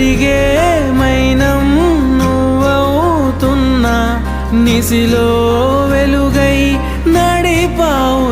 కరిగే మైనం నువ్వవుతున్నా. నిసిలో వెలుగై నడిపావు